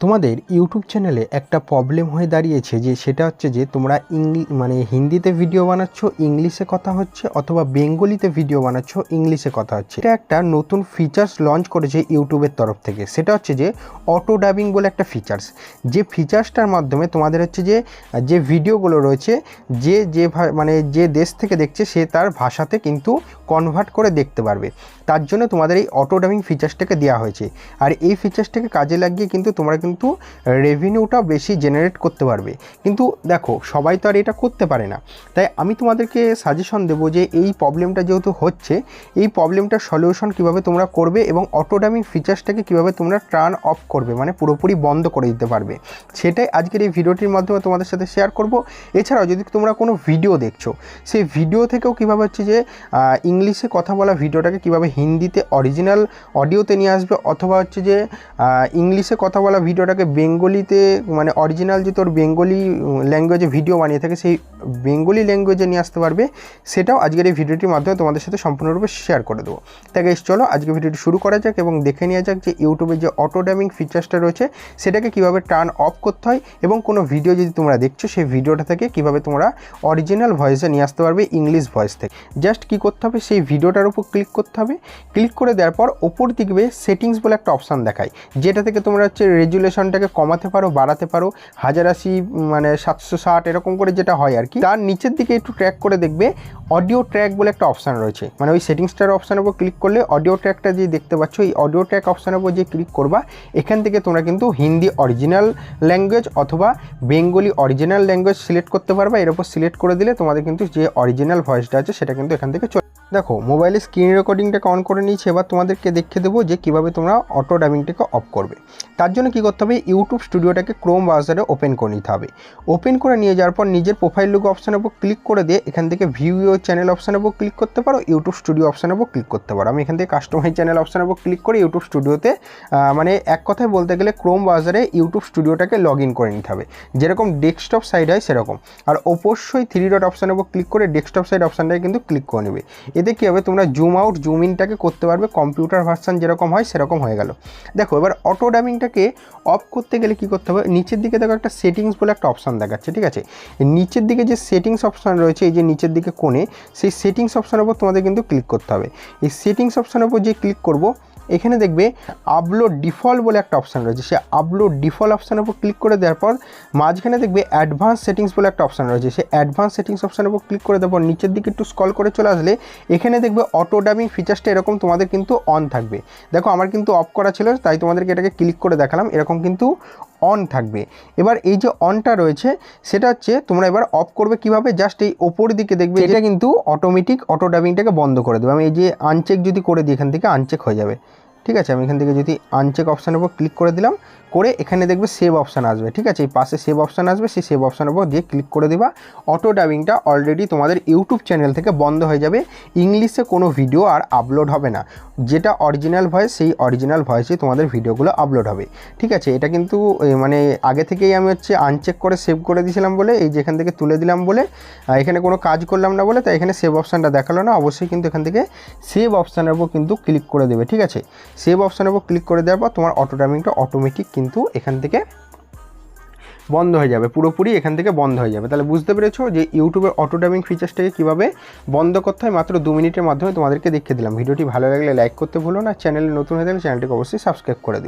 তোমাদের ইউটিউব চ্যানেলে একটা প্রবলেম হয়ে দাঁড়িয়েছে যে সেটা হচ্ছে যে তোমরা ইংলি মানে হিন্দিতে ভিডিও বানাচ্ছ, ইংলিশে কথা হচ্ছে, অথবা বেঙ্গলিতে ভিডিও বানাচ্ছ, ইংলিশে কথা হচ্ছে। এটা একটা নতুন ফিচার্স লঞ্চ করেছে ইউটিউবের তরফ থেকে। সেটা হচ্ছে যে অটো ডাবিং বলে একটা ফিচার্স যে ফিচার্সটার মাধ্যমে তোমাদের হচ্ছে যে যে ভিডিওগুলো রয়েছে, যে যে মানে যে দেশ থেকে দেখছে, সে তার ভাষাতে কিন্তু কনভার্ট করে দেখতে পারবে। তার জন্য তোমাদের এই অটো ডাবিং ফিচার্সটাকে দেওয়া হয়েছে। আর এই ফিচার্সটাকে কাজে লাগিয়ে কিন্তু তোমরা কিন্তু রেভিনিউটা বেশি জেনারেট করতে পারবে। কিন্তু দেখো, সবাই তো আর এটা করতে পারে না। তাই আমি তোমাদেরকে সাজেশন দেবো যে এই প্রবলেমটা যেহেতু হচ্ছে, এই প্রবলেমটার সলিউশন কীভাবে তোমরা করবে এবং অটো ডাবিং ফিচার্সটাকে কীভাবে তোমরা টার্ন অফ করবে মানে পুরোপুরি বন্ধ করে দিতে পারবে। সেটাই আজকের এই ভিডিওটির মাধ্যমে তোমাদের সাথে শেয়ার করব। এছাড়াও যদি তোমরা কোনো ভিডিও দেখছ, সেই ভিডিও থেকেও কীভাবে হচ্ছে যে ইংলিশে কথা বলা ভিডিওটাকে কীভাবে হিন্দিতে অরিজিনাল অডিওতে নিয়ে আসবে অথবা হচ্ছে যে ইংলিশে কথা বলা ভিডিওটাকে বেঙ্গলিতে মানে অরিজিনাল যে তোর বেঙ্গলি ল্যাঙ্গুয়েজে ভিডিও বানিয়ে থাকে, সেই বেঙ্গলি ল্যাঙ্গুয়েজে নিয়ে আসতে পারবে। সেটাও আজকের এই ভিডিওটির মাধ্যমে তোমাদের সাথে সম্পূর্ণরূপে শেয়ার করে দেবো। তাই চলো আজকে ভিডিওটি শুরু করা যাক এবং দেখে নেওয়া যাক যে ইউটিউবে যে অটো ড্যামিং ফিচার্সটা রয়েছে, সেটাকে কীভাবে টার্ন অফ করতে হয় এবং কোনো ভিডিও যদি তোমরা দেখছ, সেই ভিডিওটা থেকে কীভাবে তোমরা অরিজিনাল ভয়েসে নিয়ে আসতে পারবে ইংলিশ ভয়েস থেকে। জাস্ট কি করতে হবে সেই ভিডিওটার উপর ক্লিক করতে হবে। ক্লিক করে দেওয়ার পর ওপর দিকে সেটিংস বলে একটা অপশান দেখায়। যেটা থেকে তোমরা হচ্ছে রেজুলেশনটাকে কমাতে পারো, বাড়াতে পারো, হাজার আশি মানে সাতশো ষাট, এরকম করে যেটা হয় আর কি। তার নিচের দিকে একটু ট্র্যাক করে দেখবে অডিও ট্র্যাক বলে একটা অপশান রয়েছে। মানে ওই সেটিংসটার অপশানের উপর ক্লিক করলে অডিও ট্র্যাকটা যে দেখতে পাচ্ছ, এই অডিও ট্র্যাক অপশানের উপর যে ক্লিক করবা, এখান থেকে তোমরা কিন্তু হিন্দি অরিজিনাল ল্যাঙ্গুয়েজ অথবা বেঙ্গলি অরিজিনাল ল্যাঙ্গুয়েজ সিলেক্ট করতে পারবা। এর উপর সিলেক্ট করে দিলে তোমাদের কিন্তু যে অরিজিনাল ভয়েসটা আছে, সেটা কিন্তু এখান থেকে চলে দেখো মোবাইলে স্ক্রিন রেকর্ডিংটাকে অন করে নিয়েছি, এবার তোমাদেরকে দেখিয়ে দেবো যে কীভাবে তোমরা অটো ডাবিংটাকে অফ করবে। তার জন্য কী করতে হবে ইউটিউব স্টুডিওটাকে ক্রোম ব্রাউজারে ওপেন করে নিতে হবে। ওপেন করে নিয়ে যাওয়ার পর নিজের প্রোফাইল লুক অপশানের উপর ক্লিক করে দিয়ে এখান থেকে ভিউ চ্যানেল অপশানের উপর ক্লিক করতে পারো ইউটিউব স্টুডিও অপশানের উপর ক্লিক করতে পারো। আমি এখান থেকে কাস্টমাইজ চ্যানেল অপশানের উপর ক্লিক করে ইউটিউব স্টুডিওতে মানে এক কথায় বলতে গেলে ক্রোম ব্রাউজারে ইউটিউব স্টুডিওটাকে লগ ইন করে নিতে হবে। যেরকম ডেস্কটপ সাইড হয় সেরকম। আর অবশ্যই থ্রি ডট অপশানের উপর ক্লিক করে ডেস্কটপ সাইড অপশানটাকে কিন্তু ক্লিক করে নেবে। এতে কী হবে? তোমরা জুম আউট জুম ইনটাকে করতে পারবে। কম্পিউটার ভার্সান যেরকম হয়, সেরকম হয়ে গেল। দেখো, এবার অটো ড্যামিংটাকে অফ করতে গেলে কী করতে হবে? নিচের দিকে দেখো একটা সেটিংস বলে একটা অপশান দেখাচ্ছে, ঠিক আছে? নিচের দিকে যে সেটিংস অপশান রয়েছে, এই যে নিচের দিকে কোণে, সেই সেটিংস অপশানের উপর তোমাদের কিন্তু ক্লিক করতে হবে। এই সেটিংস অপশানের উপর যে ক্লিক করব এখানে দেখবে আপলোড ডিফল্ট বলে একটা অপশান রয়েছে। সে আপলোড ডিফল্ট অপশানের উপর ক্লিক করে দেওয়ার পর মাঝখানে দেখবে অ্যাডভান্স সেটিংস বলে একটা অপশান রয়েছে। সে অ্যাডভান্স সেটিংস অপশানের উপর ক্লিক করে দেওয়ার পর নিচের দিকে একটু স্কল করে চলে আসলে এখানে দেখবে অটো ডাবিং ফিচার্সটা এরকম তোমাদের কিন্তু অন থাকবে। দেখো আমার কিন্তু অফ করা ছিল, তাই তোমাদেরকে এটাকে ক্লিক করে দেখালাম। এরকম কিন্তু অন থাকবে। এবার এই যে অনটা রয়েছে সেটা হচ্ছে তোমরা এবার অফ করবে কীভাবে? জাস্ট এই ওপর দিকে দেখবে এটা কিন্তু অটোমেটিক অটো ডাবিংটাকে বন্ধ করে দেবে। আমি এই যে আনচেক যদি করে দিই এখান থেকে আনচেক হয়ে যাবে। ঠিক আছে? আমি এখান থেকে যদি আনচেক অপশানের উপর ক্লিক করে দিলাম, করে এখানে দেখবে সেভ অপশান আসবে, ঠিক আছে? এই পাশে সেভ অপশান আসবে, সেই সেভ অপশানের উপর দিয়ে ক্লিক করে দিবা। অটো ডাবিংটা অলরেডি তোমাদের ইউটিউব চ্যানেল থেকে বন্ধ হয়ে যাবে। ইংলিশে কোনো ভিডিও আর আপলোড হবে না। যেটা অরিজিনাল ভয়েস সেই অরিজিনাল ভয়েসে তোমাদের ভিডিওগুলো আপলোড হবে। ঠিক আছে? এটা কিন্তু মানে আগে থেকেই আমি হচ্ছে আনচেক করে সেভ করে দিয়েছিলাম বলে, এই যে এখান থেকে তুলে দিলাম বলে এখানে কোনো কাজ করলাম না বলে, তাই এখানে সেভ অপশানটা দেখাল না। অবশ্যই কিন্তু এখান থেকে সেভ অপশানের উপর কিন্তু ক্লিক করে দেবে, ঠিক আছে? সেভ অপশানের উপর ক্লিক করে দেওয়ার পর তোমার অটো টাইমিংটা অটোমেটিক কিন্তু এখান থেকে বন্ধ হয়ে যাবে, পুরোপুরি এখান থেকে বন্ধ হয়ে যাবে। তাহলে বুঝতে পেরেছ যে ইউটিউবের অটো ড্রাইভিং ফিচার্সটাকে কীভাবে বন্ধ করতে হয়? মাত্র দু মিনিটের মাধ্যমে তোমাদেরকে দেখিয়ে দিলাম। ভিডিওটি ভালো লাগলে লাইক করতে ভুলো না। চ্যানেলে নতুন হয়ে থাকলে চ্যানেলটিকে অবশ্যই সাবস্ক্রাইব করে দিও।